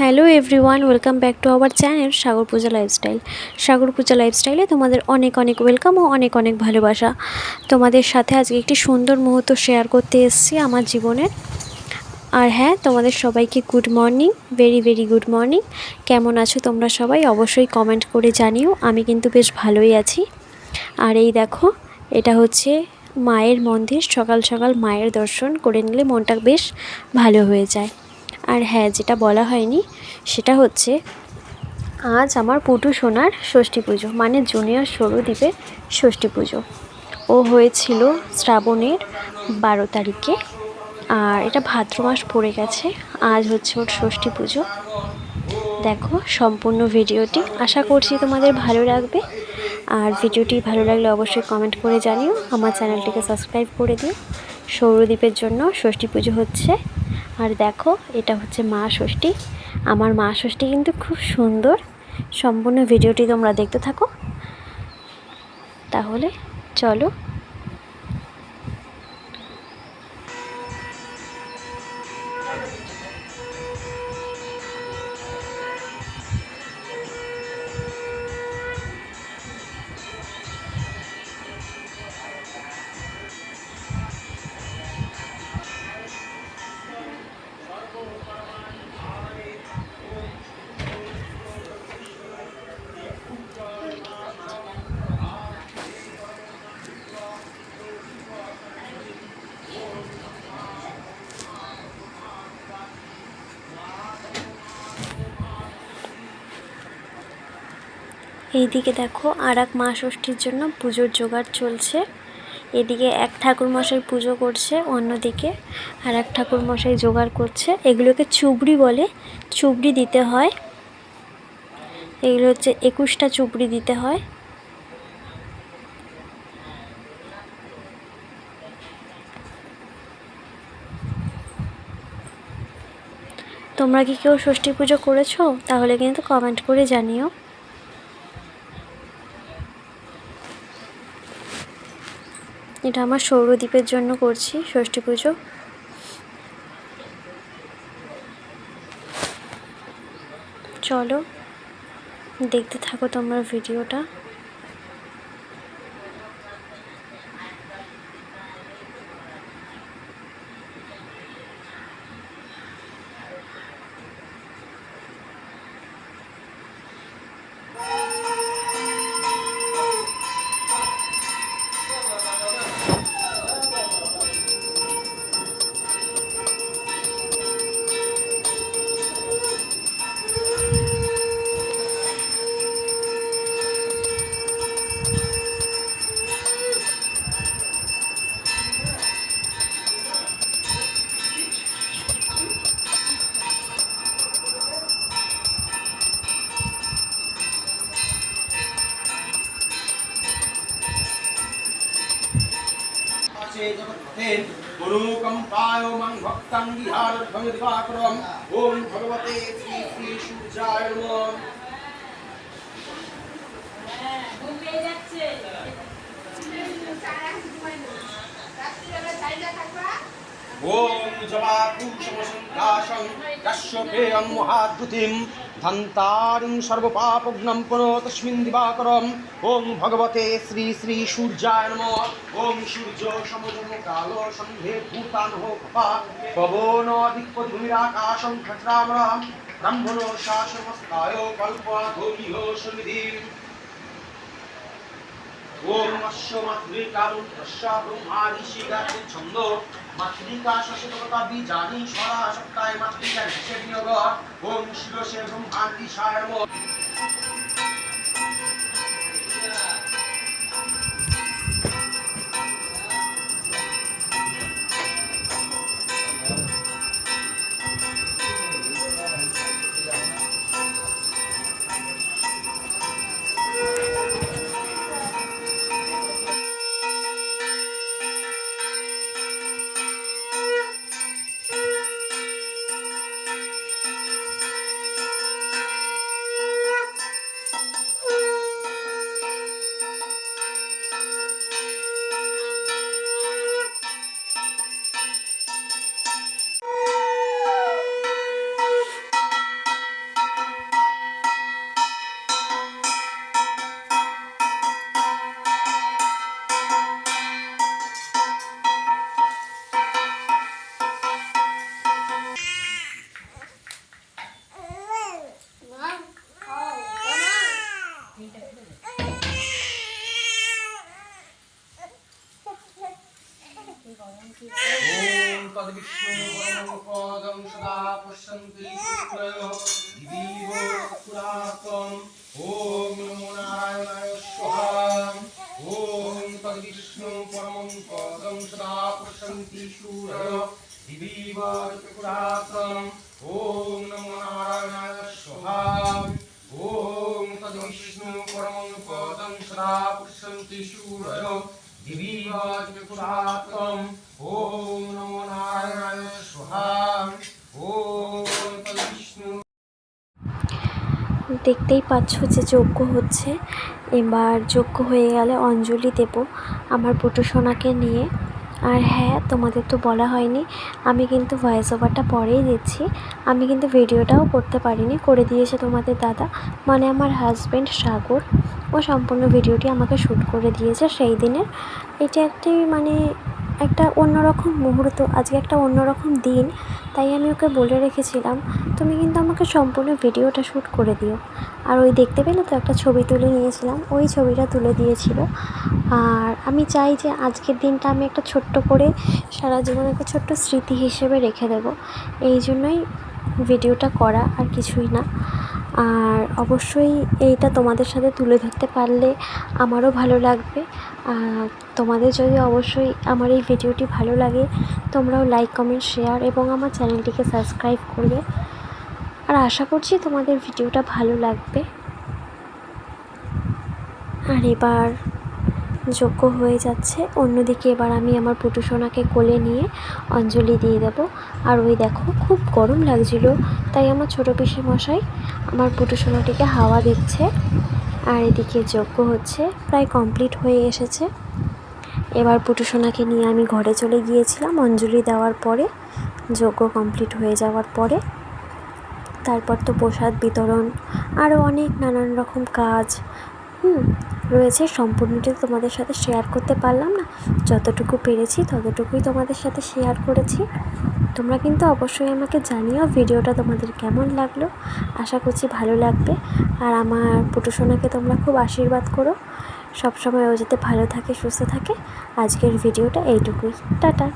Hello everyone, welcome back to our channel Sagar Puja lifestyle. Sagar Puja লাইফস্টাইলে তোমাদের অনেক অনেক ওয়েলকাম ও অনেক অনেক ভালোবাসা। তোমাদের সাথে আজকে একটি সুন্দর মুহূর্ত শেয়ার করতে এসেছি আমার জীবনের। আর হ্যাঁ তোমাদের সবাইকে good morning very very good morning কেমন আছো তোমরা সবাই? অবশ্যই কমেন্ট করে জানিও, আমি কিন্তু বেশ ভালোই আছি। আর এই দেখো, এটা হচ্ছে মায়ের মন্দির। সকাল সকাল মায়ের দর্শন করে নিলে মনটা বেশ ভালো হয়ে যায়। আর হ্যাঁ যেটা বলা হয়নি, সেটা হচ্ছে আজ আমার পুটু সোনার ষষ্ঠী পুজো মানে জুনিয়র সৌরদ্বীপের ষষ্ঠী পুজো। ও হয়েছিল শ্রাবণের বারো তারিখে, আর এটা ভাদ্র মাস পড়ে গেছে, আজ হচ্ছে ওর ষষ্ঠী পুজো। দেখো সম্পূর্ণ ভিডিওটি, আশা করছি তোমাদের ভালো লাগবে। আর ভিডিওটি ভালো লাগলে অবশ্যই কমেন্ট করে জানিও। আমার চ্যানেলটিকে সাবস্ক্রাইব করে দিও। সৌরদ্বীপের জন্য ষষ্ঠী পুজো হচ্ছে। আর দেখো, এটা হচ্ছে মা ষষ্ঠী। আমার মা ষষ্ঠী কিন্তু খুব সুন্দর। সম্পূর্ণ ভিডিওটি তোমরা দেখতে থাকো। তাহলে চলো এইদিকে দেখো আর এক মা ষষ্ঠীর জন্য পুজোর জোগাড় চলছে। এদিকে এক ঠাকুর মশাই পুজো করছে অন্যদিকে, আর এক ঠাকুর মশাই জোগাড় করছে। এগুলোকে চুবড়ি বলে, চুবড়ি দিতে হয়। এগুলো হচ্ছে একুশটা চুবড়ি দিতে হয়। তোমরা কি কেউ ষষ্ঠী পুজো করেছ? তাহলে কিন্তু কমেন্ট করে জানিও। এটা আমার সৌরদ্বীপের জন্য করছি ষষ্ঠী পুজো। চলো দেখতে থাকো তোমরা ভিডিওটা। অনুকম্পায় মাং ভক্তাং বিহারধ্বং দিবাকরম ওম ভগবতে শ্রী শ্রী সূর্যায় নমঃ ওম ধন্তারিং সর্বপাপঘ্নম পুনঃ তস্মিন দিবাকরম। ওম ভগবতে শ্রী শ্রী সূর্যায় নমঃ। ওম সূর্য সমজম কাল সন্ধে ভূতানহ কপা পবন দিক্পধূমিরাকাশং খচরামরাম ব্রহ্মণো শাসমস্তায় কল্পাধূমিহ সন্নিধিম ওম অশ্ব মাতৃকারুণ তস্যা ব্রহ্মাদিশি গাছে ছন্দ মাতৃকা সচেতনতাবি জানি সরা সপ্তাহে মাতৃকা হিসেব নিয়োগ ওম শিরসের হুম আন্তি সারম পশ্যন্তি দিদিব পুরাতম ওম নমো নারায়ণায় স্বাহা ওম তদ্বিষ্ণু পরমং পদং সদা পশ্যন্তি শূরয় দিদিব পুরাতম ওম নমো নারায়ণায় স্বাহা ওম তদ্বিষ্ণু পরমং পদং সদা পশ্যন্তি শূরয় দিদিব পুরাতম ওম নমো দেখতেই পাচ্ছ যে যজ্ঞ হচ্ছে। এবার যজ্ঞ হয়ে গেলে অঞ্জলি দেব আমার পুটু সোনাকে নিয়ে। আর হ্যাঁ তোমাদের তো বলা হয়নি, আমি কিন্তু ভয়েস ওভারটা পরেই দিচ্ছি। আমি কিন্তু ভিডিওটাও করতে পারিনি, করে দিয়েছে তোমাদের দাদা মানে আমার হাজব্যান্ড সাগর। ও সম্পূর্ণ ভিডিওটি আমাকে শ্যুট করে দিয়েছে সেই দিনের। এটি একটি মানে একটা অন্যরকম মুহূর্ত, আজকে একটা অন্যরকম দিন, তাই আমি ওকে বলে রেখেছিলাম, তুমি কিন্তু আমাকে সম্পূর্ণ ভিডিওটা শ্যুট করে দিও। আর ওই দেখতে পেলে তো একটা ছবি তুলে নিয়েছিলাম, ওই ছবিটা তুলে দিয়েছিল। আর আমি চাই যে আজকের দিনটা আমি একটা ছোট্ট করে সারা জীবন একটা ছোট্ট স্মৃতি হিসেবে রেখে দেবো। এই জন্যই ভিডিওটা করা আর কিছুই না। আর অবশ্যই এইটা তোমাদের সাথে তুলে ধরতে পারলে আমারও ভালো লাগবে। তোমাদের যদি অবশ্যই আমার এই ভিডিওটি ভালো লাগে, তোমরাও লাইক কমেন্ট শেয়ার এবং আমার চ্যানেলটিকে সাবস্ক্রাইব করবে। আর আশা করছি তোমাদের ভিডিওটা ভালো লাগবে। আর এবার যোগ্য হয়ে যাচ্ছে। অন্যদিকে এবার আমি আমার পুটুসোনাকে কোলে নিয়ে অঞ্জলি দিয়ে দেবো। আর ওই দেখো, খুব গরম লাগছিল, তাই আমার ছোটো পিসি মশাই আমার পুটুসোনাটিকে হাওয়া দিচ্ছে। আর এদিকে যজ্ঞ হচ্ছে, প্রায় কমপ্লিট হয়ে এসেছে। এবার পুটু সোনাকে নিয়ে আমি ঘরে চলে গিয়েছিলাম, অঞ্জলি দেওয়ার পরে, যজ্ঞ কমপ্লিট হয়ে যাওয়ার পরে। তারপর তো প্রসাদ বিতরণ আরও অনেক নানান রকম কাজ, হুম, রয়েছে। সম্পূর্ণটি তোমাদের সাথে শেয়ার করতে পারলাম না। যতটুকু পেরেছি ততটুকুই তোমাদের সাথে শেয়ার করেছি। তোমরা কিন্তু অবশ্যই আমাকে জানিও ভিডিওটা তোমাদের কেমন লাগল। আশা করছি ভালো লাগবে। আর আমার পুটুসোনাকে তোমরা খুব আশীর্বাদ করো। সবসময় ও যাতে ভালো থাকে, সুস্থ থাকে। আজকের ভিডিওটা এইটুকুই। টাটা।